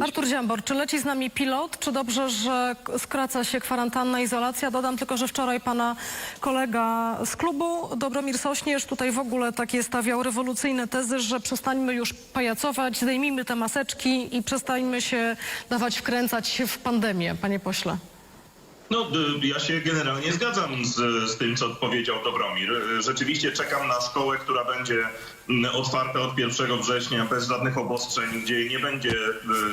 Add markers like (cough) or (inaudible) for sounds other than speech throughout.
Artur Dziambor, czy leci z nami pilot, czy dobrze, że skraca się kwarantanna, izolacja? Dodam tylko, że wczoraj pana kolega z klubu, Dobromir Sośnierz, tutaj w ogóle takie stawiał rewolucyjne tezy, że przestańmy już pajacować, zdejmijmy te maseczki i przestańmy się dawać wkręcać w pandemię, panie pośle. No, y, ja się generalnie zgadzam z, z tym, co powiedział Dobromir. Y, Rzeczywiście czekam na szkołę, która będzie mm, otwarta od 1 września bez żadnych obostrzeń, gdzie nie będzie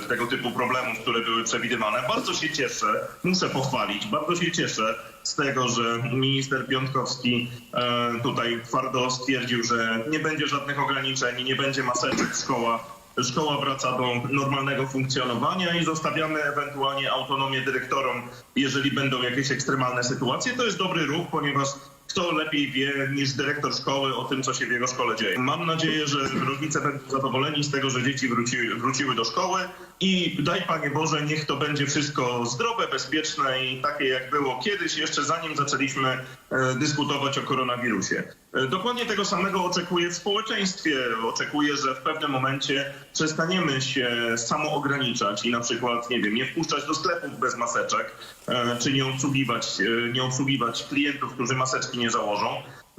y, tego typu problemów, które były przewidywane. Bardzo się cieszę, muszę pochwalić, bardzo się cieszę z tego, że minister Piątkowski e, tutaj twardo stwierdził, że nie będzie żadnych ograniczeń, nie będzie maseczek w szkołach. Szkoła wraca do normalnego funkcjonowania i zostawiamy ewentualnie autonomię dyrektorom, jeżeli będą jakieś ekstremalne sytuacje. To jest dobry ruch, ponieważ kto lepiej wie niż dyrektor szkoły o tym, co się w jego szkole dzieje. Mam nadzieję, że rodzice będą zadowoleni z tego, że dzieci wróci, wróciły do szkoły i daj Panie Boże, niech to będzie wszystko zdrowe, bezpieczne i takie jak było kiedyś, jeszcze zanim zaczęliśmy e, dyskutować o koronawirusie. E, Dokładnie tego samego oczekuję w społeczeństwie. Oczekuję, że w pewnym momencie przestaniemy się samo ograniczać i na przykład, nie wiem, nie wpuszczać do sklepów bez maseczek, e, czy nie obsługiwać, nie obsługiwać klientów, którzy maseczki nie założą.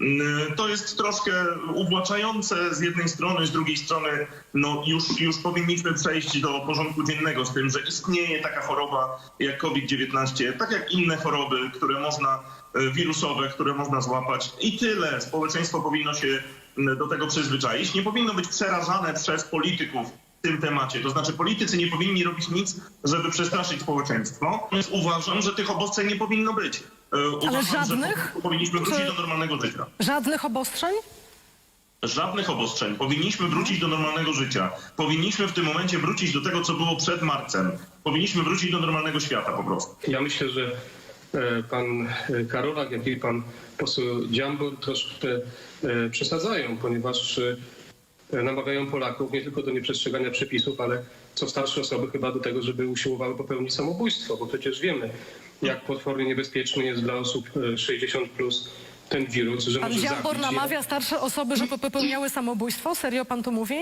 Mm, To jest troszkę uwłaczające z jednej strony, z drugiej strony no już, już powinniśmy przejść do porządku dziennego z tym, że istnieje taka choroba jak COVID-19, tak jak inne choroby, które można, e, wirusowe, które można złapać i tyle. Społeczeństwo powinno się do tego przyzwyczaić. Nie powinno być przerażane przez polityków w tym temacie. To znaczy politycy nie powinni robić nic, żeby przestraszyć społeczeństwo. Więc uważam, że tych obostrzeń nie powinno być. E, Uważam, żadnych? że po prostu powinniśmy wrócić do normalnego życia. Żadnych obostrzeń? Żadnych obostrzeń. Powinniśmy wrócić do normalnego życia. Powinniśmy w tym momencie wrócić do tego, co było przed marcem. Powinniśmy wrócić do normalnego świata po prostu. Ja myślę, że e, pan e, Karolak, jak i pan poseł Dziambor troszkę e, przesadzają, ponieważ namawiają Polaków nie tylko do nieprzestrzegania przepisów, ale co starsze osoby chyba do tego, żeby usiłowały popełnić samobójstwo, bo przecież wiemy, jak potwornie niebezpieczny jest dla osób e, 60 plus ten wirus, że Pan może zabić je. namawia starsze osoby, żeby popełniały samobójstwo? Serio pan to mówi?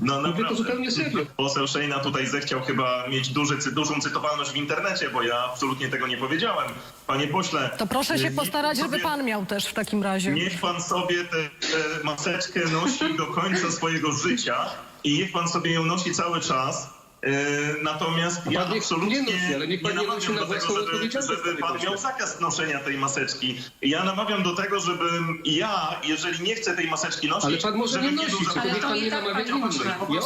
No Mówię to naprawdę. zupełnie serio. Poseł Szejna tutaj zechciał chyba mieć duży, cy- dużą cytowalność w internecie, bo ja absolutnie tego nie powiedziałem. Panie pośle... To proszę się niech postarać, żeby sobie- pan miał też w takim razie. Niech pan sobie tę tę maseczkę nosi do końca swojego życia i niech pan sobie ją nosi cały czas. E, Natomiast ja niech absolutnie nie nosi, ale niech pan nie namawiam do tego, żeby, żeby pan miał zakaz noszenia tej maseczki. Ja namawiam do tego, żebym ja, jeżeli nie chcę tej maseczki nosić, Ale pan może nie nosić, Ale to nie tak namawia innych.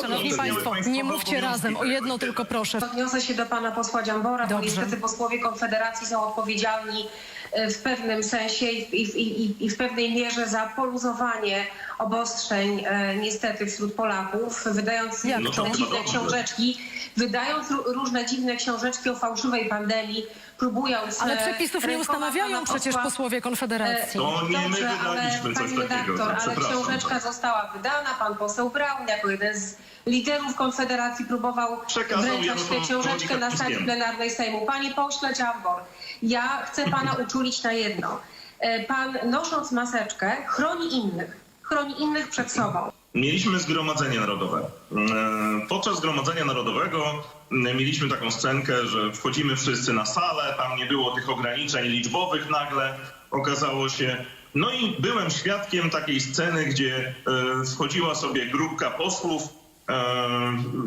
Szanowni. Państwo, nie mówcie razem. O jedno tylko proszę. Odniosę się do pana posła Dziambora, bo niestety posłowie Konfederacji są odpowiedzialni w pewnym sensie i, i, i, i w pewnej mierze za poluzowanie obostrzeń e, niestety wśród Polaków, wydając Jak różne dziwne książeczki, wydając ró- różne dziwne książeczki o fałszywej pandemii, próbując... Ale e, przepisów nie ustanawiają przecież posłowie Konfederacji. To nie my Dobrze, ale wydaliśmy coś pani takiego, redaktor, ale książeczka została wydana. Pan poseł Braun jako jeden z liderów Konfederacji próbował Przekazał wręczać tę książeczkę na sali plenarnej Sejmu. Panie pośle Dziambor, ja chcę pana (laughs) uczulić na jedno. E, Pan nosząc maseczkę chroni innych. Chroni innych przed sobą. Mieliśmy Zgromadzenie Narodowe. E, Podczas Zgromadzenia Narodowego m, mieliśmy taką scenkę, że wchodzimy wszyscy na salę, tam nie było tych ograniczeń liczbowych nagle, okazało się. No i byłem świadkiem takiej sceny, gdzie e, wchodziła sobie grupka posłów e,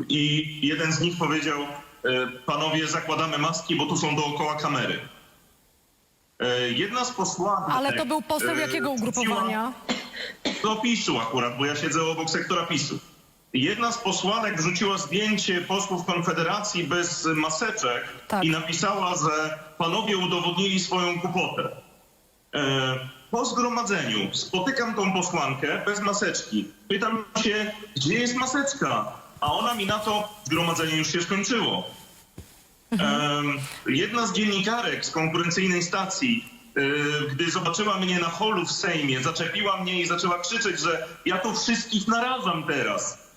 i jeden z nich powiedział, e, panowie zakładamy maski, bo tu są dookoła kamery. Jedna z posłanek... Ale to był poseł jakiego ugrupowania? Do PiSu akurat, bo ja siedzę obok sektora PiSu. Jedna z posłanek wrzuciła zdjęcie posłów Konfederacji bez maseczek Tak. i napisała, że panowie udowodnili swoją głupotę. E, po zgromadzeniu spotykam tą posłankę bez maseczki. Pytam się, gdzie jest maseczka? A ona mi na to, zgromadzenie już się skończyło. Em, jedna z dziennikarek z konkurencyjnej stacji, gdy zobaczyła mnie na holu w Sejmie, zaczepiła mnie i zaczęła krzyczeć, że ja tu wszystkich narażam teraz.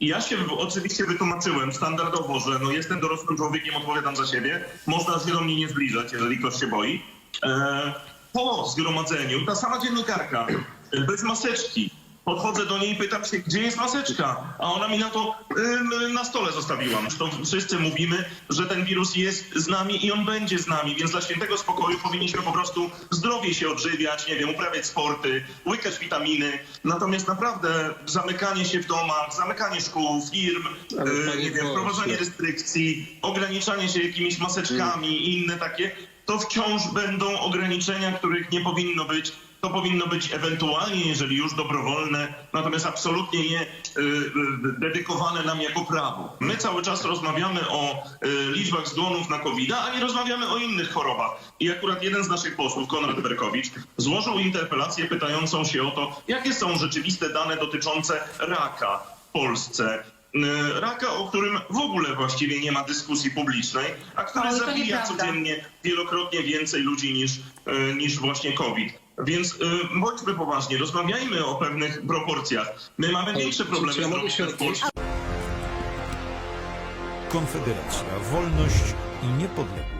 I ja się oczywiście wytłumaczyłem standardowo, że no jestem dorosłym człowiekiem, odpowiadam za siebie. Można się do mnie nie zbliżać, jeżeli ktoś się boi. E, po zgromadzeniu ta sama dziennikarka e, bez maseczki Podchodzę do niej i pytam się, gdzie jest maseczka? A ona mi na to ym, na stole zostawiła. To wszyscy mówimy, że ten wirus jest z nami i on będzie z nami, więc dla świętego spokoju powinniśmy po prostu zdrowie się odżywiać, nie wiem, uprawiać sporty, łykać witaminy. Natomiast naprawdę zamykanie się w domach, zamykanie szkół, firm, yy, nie wiem, wprowadzanie restrykcji, ograniczanie się jakimiś maseczkami i inne takie, to wciąż będą ograniczenia, których nie powinno być. To powinno być ewentualnie, jeżeli już dobrowolne, natomiast absolutnie nie y, y, dedykowane nam jako prawo. My cały czas rozmawiamy o y, liczbach zgonów na covid a nie rozmawiamy o innych chorobach. I akurat jeden z naszych posłów, Konrad Berkowicz, złożył interpelację pytającą się o to, jakie są rzeczywiste dane dotyczące raka w Polsce. Raka, o którym w ogóle właściwie nie ma dyskusji publicznej, a który zabija codziennie wielokrotnie więcej ludzi niż, niż właśnie COVID. Więc y, bądźmy poważni, rozmawiajmy o pewnych proporcjach. My mamy większe problemy się zdrowotne w Polsce. Konfederacja, wolność i niepodległość.